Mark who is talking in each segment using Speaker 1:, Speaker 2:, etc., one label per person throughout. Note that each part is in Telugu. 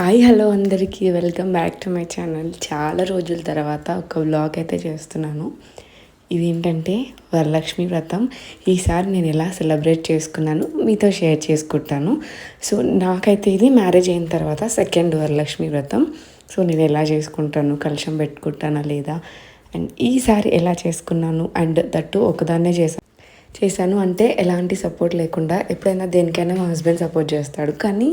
Speaker 1: హాయ్ హలో అందరికీ. Welcome back to my channel. చాలా రోజుల తర్వాత ఒక వ్లాగ్ అయితే చేస్తున్నాను. ఇదేంటంటే వరలక్ష్మి వ్రతం. ఈసారి నేను ఎలా సెలబ్రేట్ చేసుకున్నాను మీతో షేర్ చేసుకుంటాను. సో నాకైతే ఇది మ్యారేజ్ అయిన తర్వాత సెకండ్ వరలక్ష్మి వ్రతం. సో నేను ఎలా చేసుకుంటాను కలుషం పెట్టుకుంటానా లేదా? అండ్ ఈసారి ఎలా చేసుకున్నాను అండ్ దట్టు ఒకదాన్నే చేశాను చేశాను. అంటే ఎలాంటి సపోర్ట్ లేకుండా ఎప్పుడైనా దేనికైనా మా హస్బెండ్ సపోర్ట్ చేస్తాడు. కానీ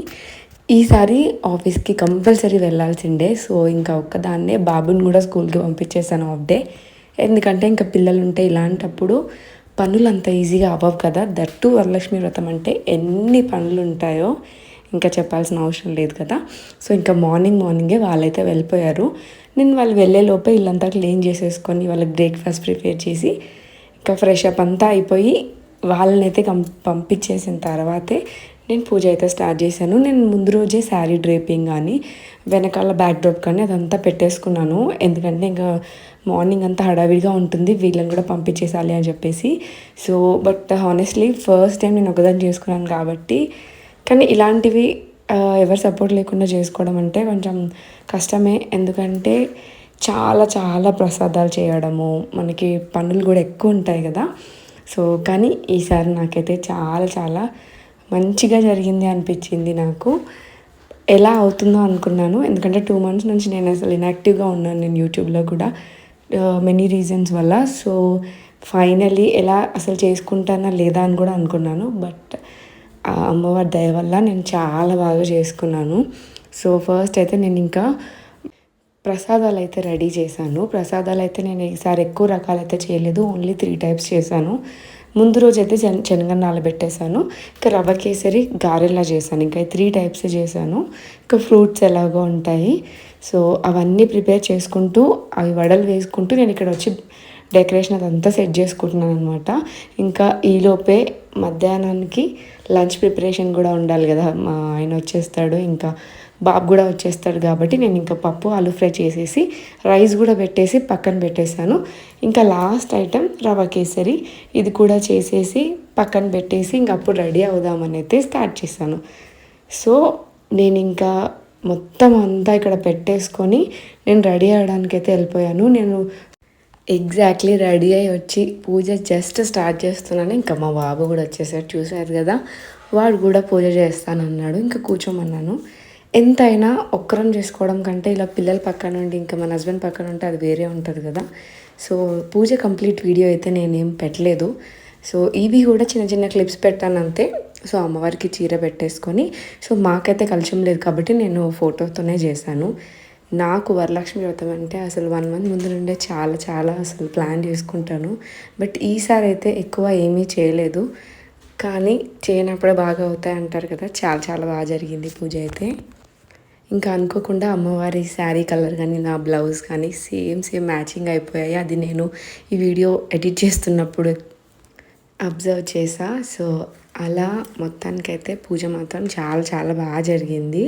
Speaker 1: ఈసారి ఆఫీస్కి కంపల్సరీ వెళ్ళాల్సిండే సో ఇంకా ఒక్కదాన్నే బాబుని కూడా స్కూల్కి పంపించేసాను ఆఫ్ డే. ఎందుకంటే ఇంకా పిల్లలు ఉంటే ఇలాంటప్పుడు పనులు అంత ఈజీగా అవ్వవు కదా. దట్టు వరలక్ష్మి వ్రతం అంటే ఎన్ని పనులు ఉంటాయో ఇంకా చెప్పాల్సిన అవసరం లేదు కదా. సో ఇంకా మార్నింగ్ మార్నింగే వాళ్ళైతే వెళ్ళిపోయారు. నేను వాళ్ళు వెళ్ళే లోపే ఇల్లంతా క్లీన్ చేసేసుకొని వాళ్ళకి బ్రేక్ఫాస్ట్ ప్రిపేర్ చేసి ఇంకా ఫ్రెష్ అప్ అంతా అయిపోయి వాళ్ళనైతే కం పంపించేసిన తర్వాతే నేను పూజ అయితే స్టార్ట్ చేశాను. నేను ముందు రోజే శారీ డ్రేపింగ్ కానీ వెనకాల బ్యాక్డ్రాప్ కానీ అదంతా పెట్టేసుకున్నాను. ఎందుకంటే ఇంకా మార్నింగ్ అంతా హడావిడిగా ఉంటుంది. వీళ్ళని కూడా పంపించేసాలి అని చెప్పేసి. So but honestly first time నేను ఒకదాన్ని చేసుకున్నాను కాబట్టి. కానీ ఇలాంటివి ఎవరు సపోర్ట్ లేకుండా చేసుకోవడం అంటే కొంచెం కష్టమే. ఎందుకంటే చాలా చాలా ప్రసాదాలు చేయడము మనకి పనులు కూడా ఎక్కువ ఉంటాయి కదా. సో కానీ ఈసారి నాకైతే చాలా చాలా మంచిగా జరిగింది అనిపించింది నాకు. ఎలా అవుతుందో అనుకున్నాను. ఎందుకంటే టూ మంత్స్ నుంచి నేను అసలు ఇన్యాక్టివ్గా ఉన్నాను నేను యూట్యూబ్లో కూడా మెనీ రీజన్స్ వల్ల. సో ఫైనలీ ఎలా అసలు చేసుకుంటానా లేదా అని కూడా అనుకున్నాను. బట్ అమ్మవారి దయ వల్ల నేను చాలా బాగా చేసుకున్నాను. సో ఫస్ట్ అయితే నేను ఇంకా ప్రసాదాలు అయితే రెడీ చేశాను. ప్రసాదాలు అయితే నేను ఈసారి ఎక్కువ రకాలైతే చేయలేదు. ఓన్లీ త్రీ టైప్స్ చేశాను. ముందు రోజు అయితే శన శనగ నానబెట్టేశాను. ఇంకా రవ్వ కేసరి గారెలా చేశాను. ఇంకా త్రీ టైప్స్ చేశాను. ఇంకా ఫ్రూట్స్ ఎలాగో ఉంటాయి. సో అవన్నీ ప్రిపేర్ చేసుకుంటూ అవి వడలు వేసుకుంటూ నేను ఇక్కడ వచ్చి డెకరేషన్ అదంతా సెట్ చేసుకుంటున్నాను అనమాట ఇంకా ఈలోపే మధ్యాహ్నానికి లంచ్ ప్రిపరేషన్ కూడా ఉండాలి కదా. మా ఆయన వచ్చేస్తాడు. ఇంకా బాబు కూడా వచ్చేస్తాడు కాబట్టి నేను ఇంకా పప్పు ఆలు ఫ్రై చేసేసి రైస్ కూడా పెట్టేసి పక్కన పెట్టేశాను. ఇంకా లాస్ట్ ఐటెం రవ కేసరి. ఇది కూడా చేసేసి పక్కన పెట్టేసి ఇంక అప్పుడు రెడీ అవుదామని అయితే స్టార్ట్ చేశాను. సో నేను ఇంకా మొత్తం అంతా ఇక్కడ పెట్టేసుకొని నేను రెడీ అవ్వడానికి అయితే వెళ్ళిపోయాను. నేను ఎగ్జాక్ట్లీ రెడీ అయ్యి వచ్చి పూజ జస్ట్ స్టార్ట్ చేస్తున్నాను. ఇంకా మా బాబు కూడా వచ్చేసాడు చూసారు కదా? వాడు కూడా పూజ చేస్తానన్నాడు. ఇంకా కూర్చోమన్నాను. ఎంతైనా ఒక్కరం చేసుకోవడం కంటే ఇలా పిల్లల పక్కన ఉండి ఇంకా మన హస్బెండ్ పక్కన ఉంటే అది వేరే ఉంటుంది కదా. సో పూజ కంప్లీట్ వీడియో అయితే నేనేం పెట్టలేదు. సో ఇవి కూడా చిన్న చిన్న క్లిప్స్ పెట్టాను అంతే సో అమ్మవారికి చీర పెట్టేసుకొని సో మాకైతే కలిసం లేదు కాబట్టి నేను ఫోటోతోనే చేశాను. నాకు వరలక్ష్మి వ్రతం అంటే అసలు వన్ మంత్ ముందు నుండే చాలా చాలా అసలు ప్లాన్ చేసుకుంటాను. బట్ ఈసారి అయితే ఎక్కువ ఏమీ చేయలేదు. కానీ చేయనప్పుడే బాగా అవుతాయి అంటారు కదా చాలా చాలా బాగా జరిగింది పూజ అయితే. ఇంకా అనుకోకుండా అమ్మవారి శారీ కలర్ కానీ నా బ్లౌజ్ కానీ సేమ్ సేమ్ మ్యాచింగ్ అయిపోయాయి. అది నేను ఈ వీడియో ఎడిట్ చేస్తున్నప్పుడు అబ్జర్వ్ చేసా. సో అలా మొత్తానికైతే పూజ మాత్రం చాలా చాలా బాగా జరిగింది.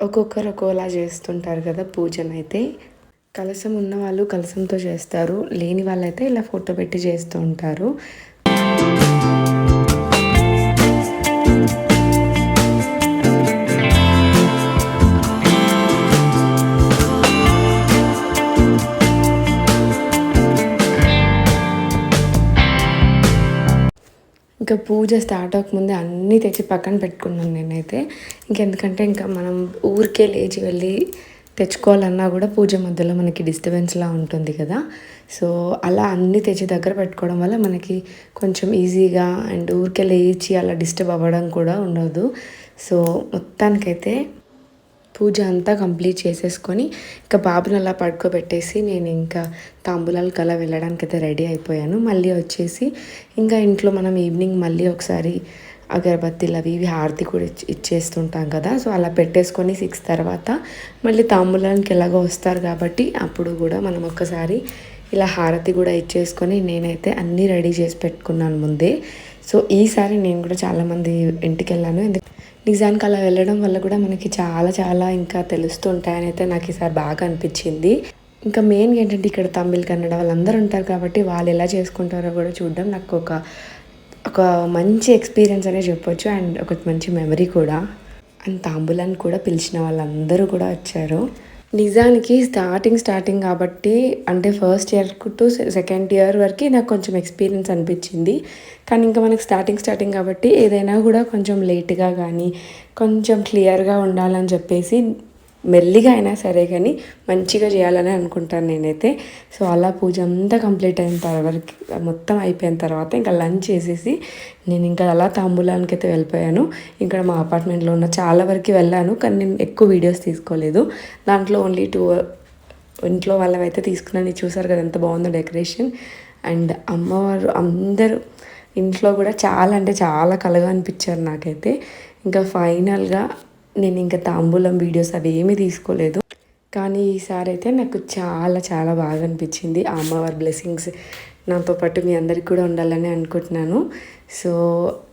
Speaker 1: ఒక్కొక్కరు ఒక్కోలా చేస్తుంటారు కదా పూజనైతే కలసం ఉన్న వాళ్ళు కలసంతో చేస్తారు. లేని వాళ్ళైతే ఇలా ఫోటో పెట్టి చేస్తూ ఉంటారు. ఇంకా పూజ స్టార్ట్ అవ్వకముందే అన్నీ తెచ్చి పక్కన పెట్టుకున్నాను నేనైతే. ఇంకెందుకంటే ఇంకా మనం ఊరికే లేచి వెళ్ళి తెచ్చుకోవాలన్నా కూడా పూజ మధ్యలో మనకి డిస్టర్బెన్స్లా ఉంటుంది కదా. సో అలా అన్నీ తెచ్చి దగ్గర పెట్టుకోవడం వల్ల మనకి కొంచెం ఈజీగా అండ్ ఊరికే లేచి అలా డిస్టర్బ్ అవ్వడం కూడా ఉండదు. సో మొత్తానికైతే పూజ అంతా కంప్లీట్ చేసేసుకొని ఇంకా బాబుని అలా పడుకోబెట్టేసి నేను ఇంకా తాంబూలాలకు అలా వెళ్ళడానికి అయితే రెడీ అయిపోయాను. మళ్ళీ వచ్చేసి ఇంకా ఇంట్లో మనం ఈవినింగ్ మళ్ళీ ఒకసారి అగరబత్తీలు అవి ఇవి హారతి కూడా ఇచ్చేస్తుంటాం కదా. సో అలా పెట్టేసుకొని సిక్స్ తర్వాత మళ్ళీ తాంబూలానికి ఎలాగో వస్తారు కాబట్టి అప్పుడు కూడా మనం ఒక్కసారి ఇలా హారతి కూడా ఇచ్చేసుకొని నేనైతే అన్నీ రెడీ చేసి పెట్టుకున్నాను ముందే. సో ఈసారి నేను కూడా చాలామంది ఇంటికి వెళ్ళాను. ఎందుకు నిజానికి అలా వెళ్ళడం వల్ల కూడా మనకి చాలా చాలా ఇంకా తెలుస్తుంటాయని అయితే నాకు ఈసారి బాగా అనిపించింది. ఇంకా మెయిన్ ఏంటంటే ఇక్కడ తమిళ్ కన్నడ వాళ్ళందరూ ఉంటారు కాబట్టి వాళ్ళు ఎలా చేసుకుంటారో కూడా చూడడం నాకు ఒక ఒక మంచి ఎక్స్పీరియన్స్ అనే చెప్పొచ్చు. అండ్ ఒక మంచి మెమరీ కూడా. అండ్ తాంబూలాన్ని కూడా పిలిచిన వాళ్ళందరూ కూడా వచ్చారు. నిజానికి స్టార్టింగ్ స్టార్టింగ్ కాబట్టి అంటే first year to second year వరకు నాకు కొంచెం ఎక్స్పీరియన్స్ అనిపించింది. కానీ ఇంకా మనకు స్టార్టింగ్ స్టార్టింగ్ కాబట్టి ఏదైనా కూడా కొంచెం లేట్గా కానీ కొంచెం క్లియర్గా ఉండాలని చెప్పేసి మెల్లిగా అయినా సరే కానీ మంచిగా చేయాలని అనుకుంటాను నేనైతే. సో అలా పూజ అంతా కంప్లీట్ అయిన తర్వాత మొత్తం అయిపోయిన తర్వాత ఇంకా లంచ్ చేసేసి నేను ఇంకా అలా తాంబూలానికి అయితే వెళ్ళిపోయాను. ఇక్కడ మా అపార్ట్మెంట్లో ఉన్న చాలా వరకు వెళ్ళాను కానీ నేను ఎక్కువ వీడియోస్ తీసుకోలేదు. దాంట్లో ఓన్లీ టూ ఇంట్లో వాళ్ళవైతే తీసుకున్నాను. చూసారు కదా ఎంత బాగుందో డెకరేషన్. అండ్ అమ్మవారు అందరూ ఇంట్లో కూడా చాలా అంటే చాలా కలగా అనిపించారు నాకైతే. ఇంకా ఫైనల్గా నేను ఇంకా తాంబూలం వీడియోస్ అవి ఏమీ తీసుకోలేదు. కానీ ఈసారి అయితే నాకు చాలా చాలా బాగా అనిపించింది. ఆ అమ్మవారి బ్లెస్సింగ్స్ నాతో పాటు మీ అందరికి కూడా ఉండాలని అనుకుంటున్నాను. సో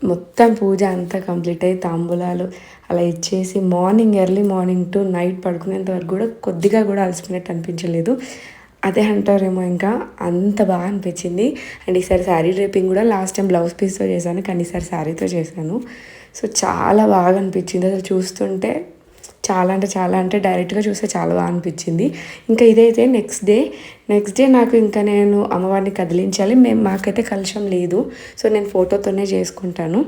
Speaker 1: మొత్తం పూజ అంతా కంప్లీట్ అయ్యి తాంబూలాలు అలా ఇచ్చేసి morning early morning to night పడుకునేంత వరకు కూడా కొద్దిగా కూడా అలసిపోయినట్టు అనిపించలేదు. అదే అంటారేమో ఇంకా. అంత బాగా అనిపించింది. అండ్ ఈసారి శారీ డ్రేపింగ్ కూడా లాస్ట్ టైం బ్లౌజ్ పీస్తో చేశాను కానీ ఈసారి శారీతో చేశాను. సో చాలా బాగా అనిపించింది. అసలు చూస్తుంటే చాలా అంటే చాలా అంటే డైరెక్ట్గా చూస్తే చాలా బాగా అనిపించింది. ఇంకా ఇదైతే నెక్స్ట్ డే నెక్స్ట్ డే నాకు ఇంకా నేను అమ్మవారిని కదిలించాలి. మేము మాకైతే కలుషం లేదు. సో నేను ఫోటోతోనే చేసుకుంటాను.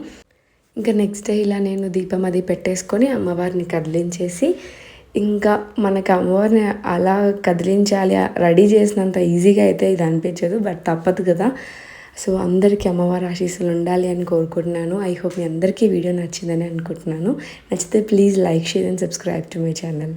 Speaker 1: ఇంకా నెక్స్ట్ డే ఇలా నేను దీపం అది పెట్టేసుకొని అమ్మవారిని కదిలించేసి ఇంకా మనకి అమ్మవారిని అలా కదిలించాలి రెడీ చేసినంత ఈజీగా అయితే ఇది అనిపించదు బట్ తప్పదు కదా. సో అందరికీ అమ్మవారి ఆశీస్సులు ఉండాలి అని కోరుకుంటున్నాను. ఐ హోప్ మీ అందరికీ వీడియో నచ్చిందని అనుకుంటున్నాను. నచ్చితే please like share and subscribe to my channel.